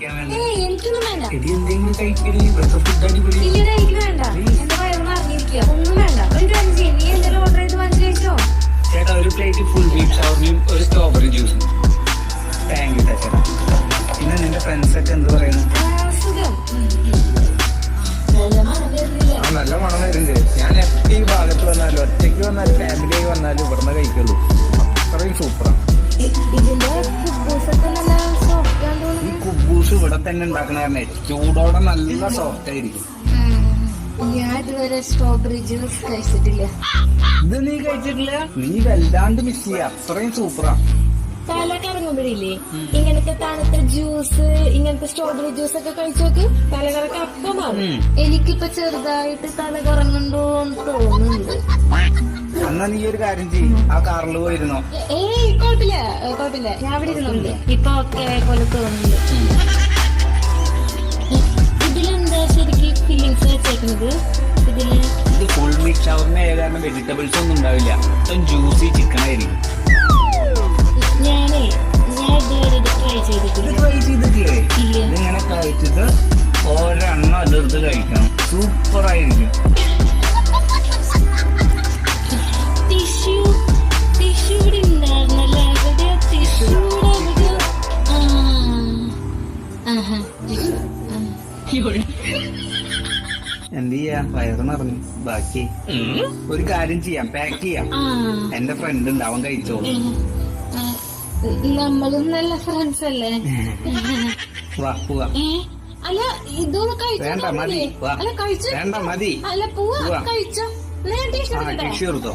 കഴിക്കാൻ വേണ്ട. എനിക്കൊന്നും വേണ്ട. എടി എന്തെങ്കിലും കഴിക്കടി. ഇവിടുത്തെ ഫുഡ് അടിപൊളി. ഇല്ലടാ എനിക്ക് വേണ്ട. എന്റെ വയറ് അറിഞ്ഞിരിക്കുക ഒന്നും വേണ്ട. ഒരു കാര്യം ചെയ്യ്. നീ എന്തെങ്കിലും ഓർഡർ ചെയ്ത് വാങ്ങിച്ചു കഴിച്ചോ? ചേട്ടാ ഒരു പ്ലേറ്റ് ഫുൾ ബീഫ് ഷവർമയും ഒരു സ്ട്രോബെറി ജ്യൂസും താങ്ക് യു ചേട്ടാ. പിന്നെ നിന്റെ ഫ്രണ്ട്സ് ഒക്കെ എന്ത് പറയുന്നു? ആ, സുഖം. നല്ല മണം വരുന്നുണ്ട് ഞാൻ എപ്പോൾ ഈ ഭാഗത്ത് വന്നാലും ഒറ്റയ്ക്ക് വന്നാലും ഫാമിലിയായി വന്നാലും ഇവിടുന്ന് കഴിക്കുള്ളൂ. തോന്നുന്നു ഇവിടെ തന്നെ ഉണ്ടാക്കണ കാരണം ചൂടോടെ നല്ല സോഫ്റ്റ് ആയിരിക്കും. ഞാൻ ഇതുവരെ സ്ട്രോബെറി ജ്യൂസ് കഴിച്ചിട്ടില്ല. ഇത് നീ കഴിച്ചിട്ടില്ല? നീ വല്ലാണ്ട് മിസ് ചെയ്യ. അത്രയും സൂപ്പറാ തല കറങ്ങുമ്പോഴില്ലേ ഇങ്ങനത്തെ തണുത്ത ജ്യൂസ് ഇങ്ങനത്തെ സ്ട്രോബെറി ജ്യൂസ് ഒക്കെ കഴിച്ചു നോക്ക് തല കറക്കം അപ്പം മാറും. എനിക്കിപ്പോ ചെറുതായിട്ട് തല കറങ്ങുന്നുണ്ടോ എന്ന് തോന്നുന്നുണ്ട്. എന്നാ നീ ഒരു കാര്യം ചെയ്യും. ആ കാറിൽ പോയിരുന്നോ? ഏയ് കുഴപ്പമില്ല കുഴപ്പമില്ല. ഞാൻ അവിടെ ഇരുന്നുണ്ട്. ഇപ്പൊ ഒക്കെ പോലെ തോന്നുന്നുണ്ട്. ഫീലിങ്സ് ഇതിൽ ഇത് ഫുൾ മിക്സ് ഷവർമ ആയ കാരണം വെജിറ്റബിൾസ് ഒന്നും ഉണ്ടാവില്ല. ജ്യൂസി ചിക്കൻ ആയിരിക്കും. ഞാനേ ഞാൻ ഇതുവരെ ഇത് ട്രൈ ചെയ്തിട്ടില്ല? ട്രൈ ചെയ്തിട്ടില്ലേ ഇതിങ്ങനെ കഴിച്ചിട്ട് ഒരെണ്ണം അതിർത്ത് കഴിക്കണം. സൂപ്പർ ആയിരിക്കും. ടിഷ്യൂ ടിഷ്യൂ ഇവിടെ ഉണ്ടായിരുന്നല്ലേ? എവിടെയോ ടിഷ്യൂ എവിടെയോ ആ. ആഹാ. എന്ത് ചെയ്യാ? വയറ് നിറഞ്ഞു. ബാക്കി ഒരു കാര്യം ചെയ്യാം. പാക്ക് ചെയ്യാം. എന്റെ ഫ്രണ്ട് ഉണ്ട്. അവൻ കഴിച്ചോളൂ. നമ്മളും നല്ല ഫ്രണ്ട്സ് അല്ലേ? വാ പോവാ. അല്ല ഇതൊന്ന് കഴിച്ചോ മതി. അല്ല കഴിച്ചു. വേണ്ട മതി. അല്ല പോവാ. കഴിച്ചോ. ഞാൻ ടീഷർട്ട്